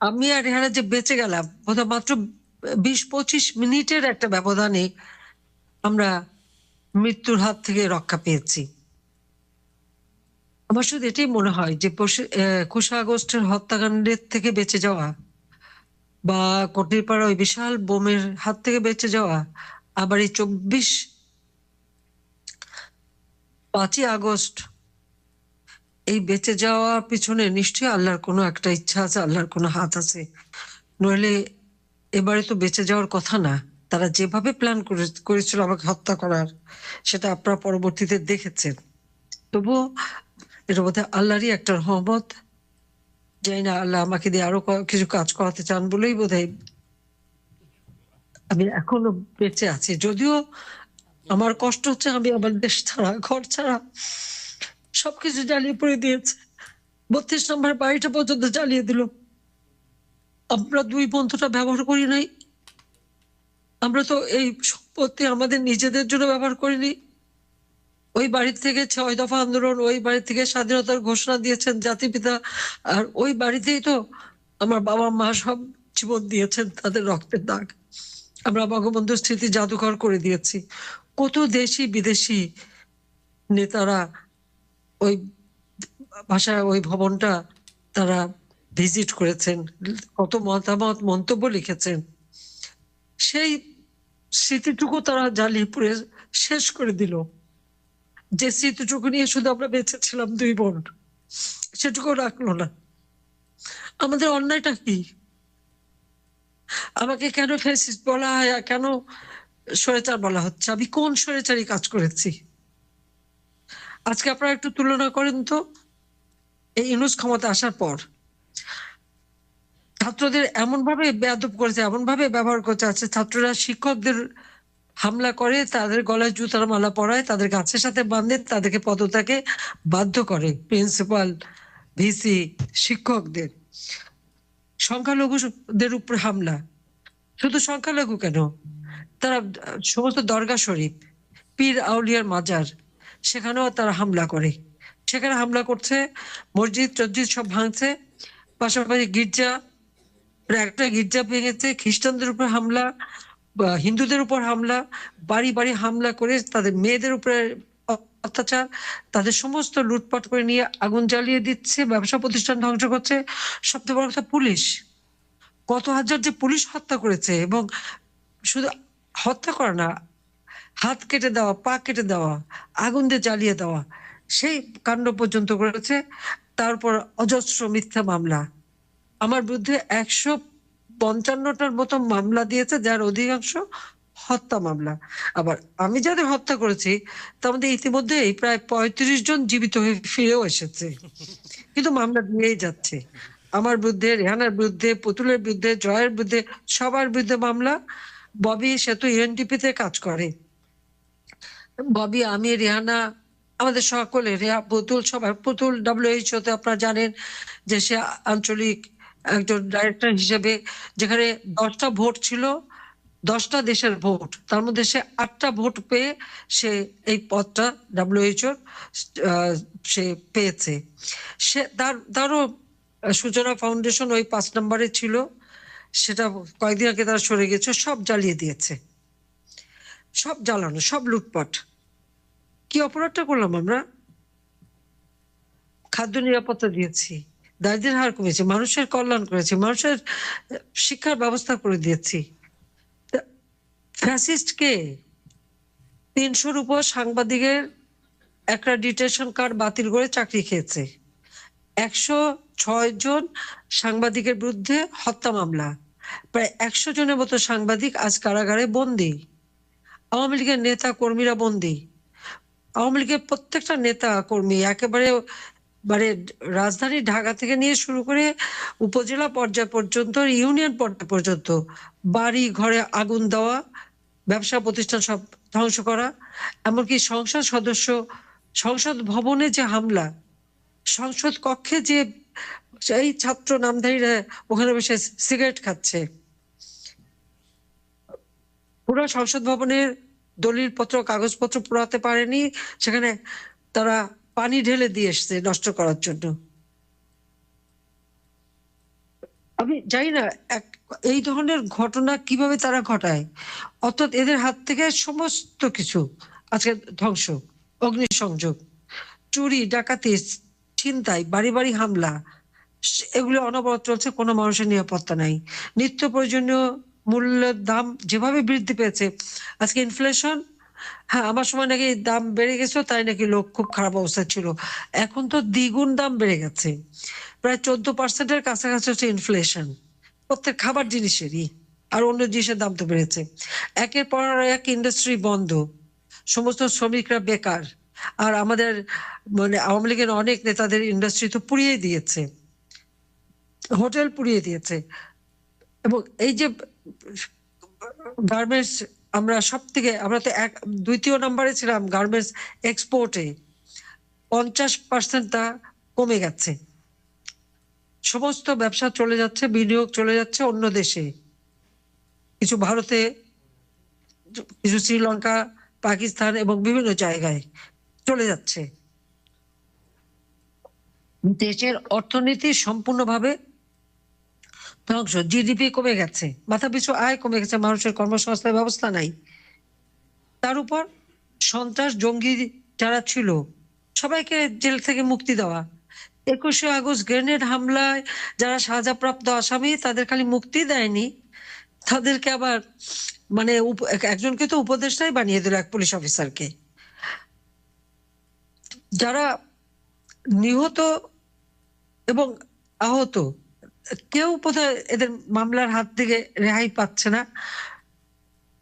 আমি আর রেহানা যে বেঁচে গেলাম, বোধহয় মাত্র বিশ পঁচিশ মিনিটের একটা ব্যবধানে আমরা মৃত্যুর হাত থেকে রক্ষা পেয়েছি। আমার শুধু এটাই মনে হয় যে একুশে আগস্টের হত্যাকাণ্ডের থেকে বেঁচে যাওয়া বা কটিরপাড়া ওই বিশাল বোমের হাত থেকে বেঁচে যাওয়া, আবার এই চব্বিশ পাঁচই আগস্ট এই বেঁচে যাওয়া পিছনে নিশ্চয়ই আল্লাহর কোনো একটা ইচ্ছা আছে, আল্লাহর কোনো হাত আছে। নইলে এবারে তো বেঁচে যাওয়ার কথা না। তারা যেভাবে প্ল্যান করেছিল আমাকে হত্যা করার, সেটা আপনারা পরবর্তীতে দেখেছেন। তবুও এটা বোধ আল্লাহরই একটা রহমত। যাই না, আল্লাহ আমাকে দিয়ে আরও কিছু কাজ করাতে চান বলেই বোধ আমি এখনও বেঁচে আছি। যদিও আমার কষ্ট হচ্ছে, আমি আমার দেশ ছাড়া, ঘর ছাড়া সবকিছু জ্বালিয়ে পড়ে দিয়েছে। বত্রিশ নম্বর বাড়িটা পর্যন্ত জ্বালিয়ে দিল। আমরা দুই বন্ধুটা ব্যবহার করি নাই। আমরা তো এই সম্পত্তি আমাদের নিজেদের জন্য ব্যবহার করিনি। ওই বাড়ি থেকে ছয় দফা আন্দোলন, ওই বাড়ি থেকে স্বাধীনতার ঘোষণা দিয়েছেন জাতিপিতা। আর ওই বাড়িতেই তো আমার বাবা মা সব জীবন দিয়েছেন তাদের রক্তের দাগ। আমরা বঙ্গবন্ধু স্মৃতি জাদুঘর করে দিয়েছি। কত দেশি বিদেশি নেতারা ওই ভাষায় ওই ভবনটা তারা ভিজিট করেছেন। কত মতামত, মন্তব্য লিখেছেন। সেই স্মৃতিটুকু তারা জ্বালিয়ে পুড়ে শেষ করে দিল। যে স্মৃতিটুকু নিয়ে শুধু আমরা বেঁচেছিলাম দুই বোন সেটুকু রাখল না। আমাদের অন্যায়টা কি? আমাকে কেন ফেসিস্ট বলা হয় কেন স্বৈরাচার বলা হচ্ছে? আমি কোন স্বৈরাচারই কাজ করেছি? আজকে আপনারা একটু তুলনা করেন তো। এই ইউনুস ক্ষমতা আসার পর ছাত্রদের এমন ভাবে বেয়াদব করেছে এমন ভাবে ব্যবহার করছে আছে ছাত্ররা শিক্ষকদের হামলা করে, তাদের গলায় জুতার মালা পরায়, তাদের গাছের সাথে বাঁধে, তাদেরকে পদত্যাগে বাধ্য করে প্রিন্সিপাল, ভিসি, শিক্ষকদের। সংখ্যালঘুদের উপর হামলা। শুধু সংখ্যালঘু কেন, তারা সমস্ত দরগা শরীফ, পীর আউলিয়ার মাজার সেখানেও তারা হামলা করে। সেখানে হামলা করছে, মসজিদ টসজিদ সব ভাঙছে। পাশাপাশি গির্জা, একটা গির্জা ভেঙেছে খ্রিস্টানদের উপর হামলা হিন্দুদের উপর হামলা, বাড়ি বাড়ি হামলা করে তাদের মেয়েদের উপরে অত্যাচার, তাদের সমস্ত লুটপাট করে নিয়ে আগুন জ্বালিয়ে দিচ্ছে, ব্যবসা প্রতিষ্ঠান ধ্বংস করছে। সবচেয়ে বড় কথা পুলিশ। কত হাজার যে পুলিশ হত্যা করেছে এবং শুধু হত্যা করা না হাত কেটে দেওয়া, পা কেটে দেওয়া, আগুন দিয়ে জ্বালিয়ে দেওয়া, সেই কাণ্ড পর্যন্ত করেছে। তারপর অজস্র মিথ্যা মামলা। আমার বিরুদ্ধে একশো পঞ্চান্নটার মতো মামলা দিয়েছে, যার অধিকাংশ হত্যা মামলা। আবার আমি যাদের হত্যা করেছি, তার মধ্যে ইতিমধ্যেই প্রায় পঁয়ত্রিশ জন জীবিত হয়ে ফিরেও এসেছে। কিন্তু মামলা দিয়েই যাচ্ছে। আমার বিরুদ্ধে, রেহানার বিরুদ্ধে, পুতুলের বিরুদ্ধে, জয়ের বিরুদ্ধে, সবার বিরুদ্ধে মামলা। ববি সে তো ইউএনডিপিতে কাজ করে। ববি, আমি রেহানা আমাদের সকলে রেহা পুতুল, সবার, পুতুল ডাব্লিউএইচও তে আপনারা জানেন যে সে আঞ্চলিক একজন ডাইরেক্টর হিসেবে, যেখানে দশটা ভোট ছিল, দশটা দেশের ভোট, তার মধ্যে সে আটটা ভোট পেয়ে সে এই পদটা ডাব্লিউএইচওর সে পেয়েছে। সে, তার, তারও সূচনা ফাউন্ডেশন ওই পাঁচ নম্বরে ছিল, সেটা কয়েকদিন আগে তারা সরে গেছে, সব জ্বালিয়ে দিয়েছে। সব জ্বালানো, সব লুটপাট। কি অপরাধটা করলাম আমরা? খাদ্য নিরাপত্তা দিয়েছি দারিদ্রের হার কমেছে, মানুষের কল্যাণ করেছে, মানুষের শিক্ষার ব্যবস্থা করে দিয়েছি। ফ্যাসিস্ট কে? তিনশোর উপর সাংবাদিকের ডিটেশন কার্ড বাতিল করে চাকরি খেয়েছে। একশো ছয় জন সাংবাদিকের বিরুদ্ধে হত্যা মামলা। প্রায় একশো জনের মতো সাংবাদিক আজ কারাগারে বন্দী। আওয়ামী লীগের নেতা কর্মীরা বন্দী। আওয়ামী লীগের প্রত্যেকটা নেতা কর্মী একেবারে মানে রাজধানী ঢাকা থেকে নিয়ে শুরু করে উপজেলা পর্যায় পর্যন্ত, ইউনিয়ন পর্যায় পর্যন্ত বাড়ি, ঘরে আগুন দেওয়া, ব্যবসা প্রতিষ্ঠান সব ধ্বংস করা, এমনকি সংসদ সদস্য, সংসদ ভবনে যে হামলা, সংসদ কক্ষে যে এই ছাত্র নামধারীরা ওখানে বসে সিগারেট খাচ্ছে, পুরো সংসদ ভবনের দলিল পত্র কাগজপত্র পুরাতে পারেনি, সেখানে তারা পানি ঢেলে দিয়ে এসছে নষ্ট করার জন্য। আমি জানি না, এক, এই ধরনের ঘটনা কীভাবে তারা ঘটায়? অর্থাৎ এদের হাত থেকে সমস্ত কিছু আজকে ধ্বংস, অগ্নিসংযোগ, চুরি, ডাকাতি, ছিনতাই, বাড়ি বাড়ি হামলা, এগুলো অনবরত চলছে, কোনো মানুষের নিরাপত্তা নাই। নিত্য প্রয়োজনীয় মূল্যের দাম যেভাবে বৃদ্ধি পেয়েছে, আজকে ইনফ্লেশন হ্যাঁ আমার সময় নাকি দাম বেড়ে গেছে তাই নাকি লোক খুব খারাপ অবস্থা ছিল। এখন তো দ্বিগুণ দাম বেড়ে গেছে। প্রায় চোদ্দ পার্সেন্টের কাছাকাছি হচ্ছে ইনফ্লেশন প্রত্যেক খাবার জিনিসেরই, আর অন্য জিনিসের দাম তো বেড়েছে। একের পর এক ইন্ডাস্ট্রি বন্ধ। সমস্ত শ্রমিকরা বেকার। আর আমাদের মানে আওয়ামী লীগের অনেক নেতাদের ইন্ডাস্ট্রি তো পুড়িয়ে দিয়েছে। হোটেল পুড়িয়ে দিয়েছে। এবং এই যে গার্মেন্টস আমরা সব থেকে আমরা তো এক, দ্বিতীয় নম্বরে ছিলাম গার্মেন্টস এক্সপোর্টে পঞ্চাশ পার্সেন্ট তা কমে গেছে। সমস্ত ব্যবসা চলে যাচ্ছে, বিনিয়োগ চলে যাচ্ছে অন্য দেশে। কিছু ভারতে, কিছু শ্রীলঙ্কা, পাকিস্তান এবং বিভিন্ন জায়গায় চলে যাচ্ছে। দেশের অর্থনীতি সম্পূর্ণভাবে ধ্বংস জিডিপি কমে গেছে, মাথা পিছু আয় কমে গেছে, মানুষের কর্মসংস্থান ব্যবস্থা নাই। তার উপর সন্ত্রাস, জঙ্গি যারা ছিল, সবাইকে জেল থেকে মুক্তি দেওয়া। একুশে আগস্ট গ্রেনেড হামলায় যারা সাজাপ্রাপ্ত আসামি, তাদের খালি মুক্তি দেয়নি। তাদেরকে আবার মানে একজনকে তো উপদেষ্টাই বানিয়ে দিল এক পুলিশ অফিসারকে। যারা নিহত এবং আহত কেউ বোধহয় এদের মামলার হাত থেকে রেহাই পাচ্ছে না।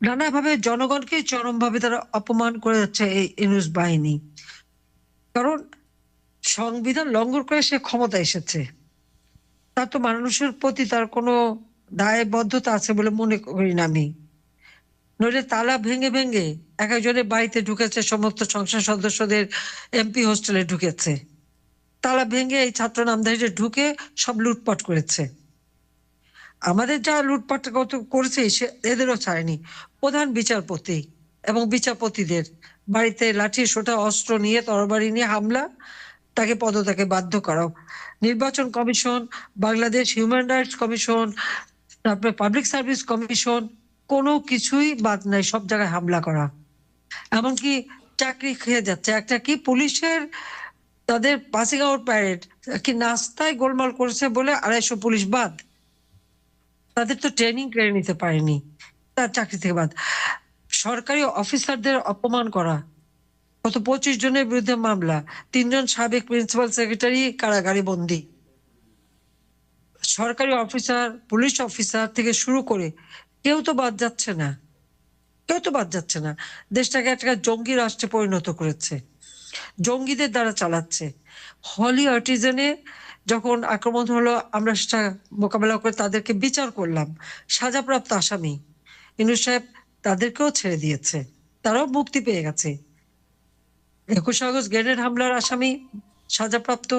নানাভাবে জনগণকে চরমভাবে তারা অপমান করে যাচ্ছে এই ইনুস বাহিনী। কারণ সংবিধান লঙ্ঘন করে সে ক্ষমতা এসেছে। তার তো মানুষের প্রতি তার কোনো দায়বদ্ধতা আছে বলে মনে করি না আমি। নইলে তালা ভেঙে ভেঙে এক একজনের বাড়িতে ঢুকেছে, সমস্ত সংসদ সদস্যদের এমপি হোস্টেলে ঢুকেছে। তালা ভেঙে এই ছাত্র নামধারীরা ঢুকে সব লুটপাট করেছে। আমাদের যা লুটপাট করেছে, সে এদেরও ছাড়েনি। প্রধান বিচারপতি এবং বিচারপতিদের বাড়িতে লাঠি, সোটা, অস্ত্র নিয়ে, তরবারি নিয়ে হামলা, তাকে পদত্যাগে বাধ্য করাও নির্বাচন commission, Bangladesh human rights commission, তারপরে পাবলিক সার্ভিস কমিশন, কোনো কিছুই বাদ নাই, সব জায়গায় হামলা করা। এমনকি চাকরি খেয়ে যাচ্ছে। একটা কি পুলিশের তাদের পাসিং আউট প্যারেড কি নাস্তায় গোলমাল করেছে বলে আড়াইশো পুলিশ বাদ। তাদের তো ট্রেনিং কেড়ে নিতে পারেনি, তার চাকরি থেকে বাদ। সরকারি অফিসারদের অপমান করা গত পঁচিশ জনের বিরুদ্ধে মামলা, তিনজন সাবেক প্রিন্সিপাল সেক্রেটারি কারাগারে বন্দী। সরকারি অফিসার পুলিশ অফিসার থেকে শুরু করে কেউ তো বাদ যাচ্ছে না, কেউ তো বাদ যাচ্ছে না। দেশটাকে একটা জঙ্গি রাষ্ট্রে পরিণত করেছে। জঙ্গিদের দ্বারা চালাচ্ছে। হলি আর্টিজেনে যখন আক্রমণ হলো, আমরা সেটা মোকাবেলা করে তাদেরকে বিচার করলাম। সাজাপ্রাপ্ত আসামি ইনু সাহেব তাদেরকেও ছেড়ে দিয়েছে। তারাও মুক্তি পেয়ে গেছে। একুশ আগস্ট গ্রেনেড হামলার আসামি, সাজাপ্রাপ্ত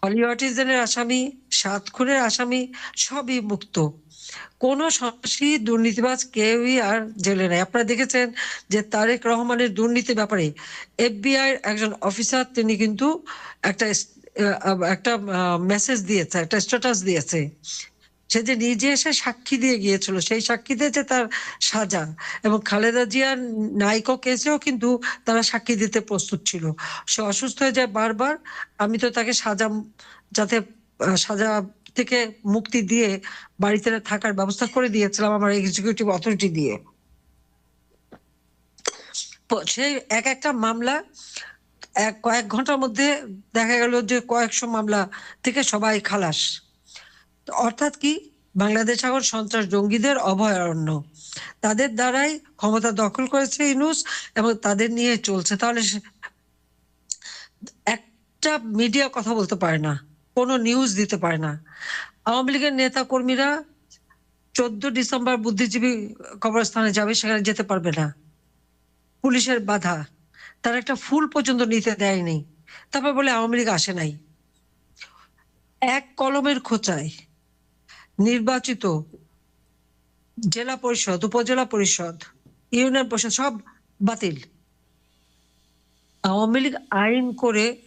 হলি আর্টিজেনের আসামি সাত খুনের আসামি সবই মুক্ত। কোন সন্ত্রাসী দুর্নীতিবাজ কেউই আর জেলে নাই। আপনারা দেখেছেন যে তারেক রহমানের দুর্নীতি ব্যাপারে এফবিআই একজন অফিসার, তিনি কিন্তু একটা একটা মেসেজ দিয়েছে, একটা স্ট্যাটাস দিয়েছে। সে যে নিজে এসে সাক্ষী দিয়ে গিয়েছিল, সেই সাক্ষী দিয়েছে তার সাজা। এবং খালেদা জিয়ার নাইকো কেসেও কিন্তু তারা সাক্ষী দিতে প্রস্তুত ছিল। সে অসুস্থ হয়ে যায় বারবার। আমি তো তাকে সাজা, যাতে সাজা থেকে মুক্তি দিয়ে বাড়িতে থাকার ব্যবস্থা করে দিয়েছিলাম আমার এক্সিকিউটিভ অথরিটি দিয়ে। সেই এক একটা মামলা, এক, কয়েক ঘণ্টার মধ্যে দেখা গেল যে কয়েকশো মামলা থেকে সবাই খালাস। অর্থাৎ কি? বাংলাদেশ এখন সন্ত্রাস জঙ্গিদের অভয়ারণ্য। তাদের দ্বারাই ক্ষমতা দখল করেছে ইনুস এবং তাদের নিয়ে চলছে। তাহলে একটা মিডিয়া কথা বলতে পারে না। কোনো নিউজ দিতে পারে না। আওয়ামী লীগের নেতা কর্মীরা চোদ্দ ডিসেম্বর বুদ্ধিজীবী কবরস্থানে যাবে, সেখানে যেতে পারবে না। পুলিশের বাধা। তার একটা ফুল পর্যন্ত নিতে দেয়নি। তারপর বলে আওয়ামী লীগ আসে নাই। এক কলমের খোঁচায় নির্বাচিত জেলা পরিষদ, উপজেলা পরিষদ, ইউনিয়ন পরিষদ সব বাতিল। আওয়ামী লীগ আইন করে